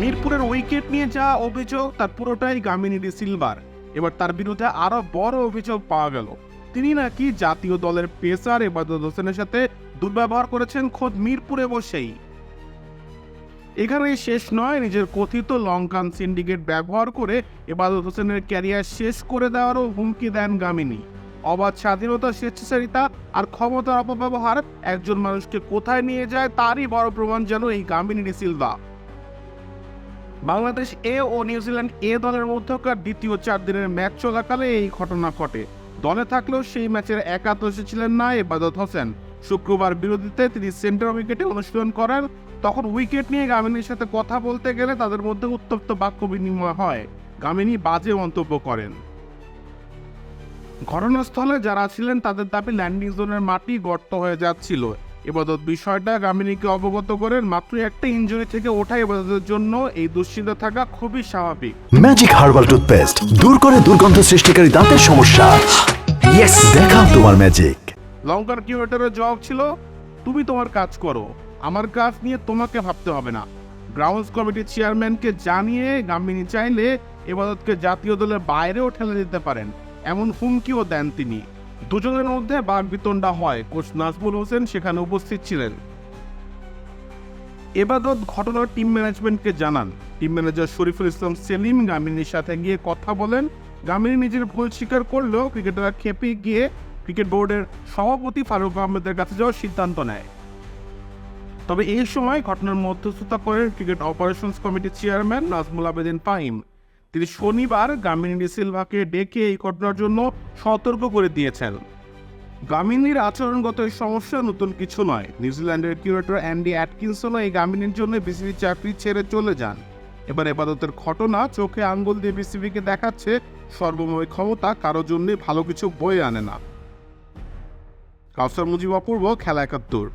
মিরপুরের উইকেট নিয়ে যা অভিযোগ, তার পুরোটাই গামিনীডি সিলভার। এবার তার বিরুদ্ধে আরও বড় অভিযোগ পাওয়া গেল। তিনি নাকি জাতীয় দলের পেসার এবাদত হোসেনের সাথে দুর্ব্যবহার করেছেন খোদ মিরপুরে বসেই। এখানেই শেষ নয়, নিজের কথিত লঙ্কান সিন্ডিকেট ব্যবহার করে এবাদত হোসেনের ক্যারিয়ার শেষ করে দেওয়ারও হুমকি দেন গামিনী। অবাধ স্বাধীনতা, স্বেচ্ছাচারিতা আর ক্ষমতার অপব্যবহার, একজন মানুষকে কোথায় নিয়ে যায় তারই বড় প্রমাণ যেন এই গামিনী সিলভা বাংলাদেশ এ ও নিউজিল্যান্ড এ দলের মধ্যকার দ্বিতীয় চার দিনের ম্যাচ চলাকালে এই ঘটনা ঘটে। দলে থাকলেও সেই ম্যাচের একাদশে ছিলেন না এবাদত হোসেন। শুক্রবার বিরোধীতে তিনি সেন্টার উইকেটে অনুশীলন করেন। তখন উইকেট নিয়ে গামিনীর সাথে কথা বলতে গেলে তাদের মধ্যে উত্তপ্ত বাক্য বিনিময় হয়। গামিনী বাজে মন্তব্য করেন। ঘটনাস্থলে যারা ছিলেন তাদের দাবি ল্যান্ডিং জোনের মাটি গর্ত হয়ে যাচ্ছিল। এবাদত বিষয়টা গামিনীকে অবগত করেন মাত্র একটা ইঞ্জুরি থেকে ওঠা এবাদতের জন্য এই দুশ্চিন্তা থাকা খুবই স্বাভাবিক। ম্যাজিক হার্বাল টুথপেস্ট দূর করে দুর্গন্ধ সৃষ্টিকারী দাঁতের সমস্যা। ইয়েস দেখাও তোমার ম্যাজিক লঙ্কার কিউরেটরের জবাব ছিল তুমি তোমার কাজ করো। আমার কাজ নিয়ে তোমাকে ভাবতে হবে না। গ্রাউন্ডস কমিটির চেয়ারম্যানকে জানিয়ে গামিনী চাইলে এবাদতকে জাতীয় দলের বাইরেও ঠেলে দিতে পারেন এমন হুমকিও দেন তিনি। দুজনের মধ্যে বাগবিতণ্ডা হয়। কোচ নাজমুল হোসেন সেখানে উপস্থিত ছিলেন। এবাদত ঘটনার টিম ম্যানেজমেন্টকে জানান। টিম ম্যানেজার শরীফুল ইসলাম সেলিম গামিনীর সাথে গিয়ে কথা বলেন। গামিনী নিজের ভুল স্বীকার করলেও ক্রিকেটাররা খেপে গিয়ে ক্রিকেট বোর্ডের সভাপতি ফারুক আহমেদের কাছে যাওয়ার সিদ্ধান্ত নেয়। তবে এই সময় ঘটনার মধ্যস্থতা করেন ক্রিকেট অপারেশনস কমিটির চেয়ারম্যান নাজমুল আবেদিন পাইম তিনি শনিবার গামিনী ডি সিলভাকে ডেকে এই ঘটনার জন্য সতর্ক করে দিয়েছেন। গামিনীর আচরণগত এই সমস্যা নতুন কিছু নয়। নিউজিল্যান্ডের কিউরেটর অ্যান্ডি অ্যাটকিনসনও এই গামিনীর জন্য বিসিবি চাকরি ছেড়ে চলে যান। এবার এবাদতের ঘটনা চোখে আঙ্গুল দিয়ে বিসিবিকে দেখাচ্ছে সর্বময় ক্ষমতা কারও জন্য ভালো কিছু বয়ে আনে না। কাউসার মুজিব অপূর্ব, খেলা একাত্তর।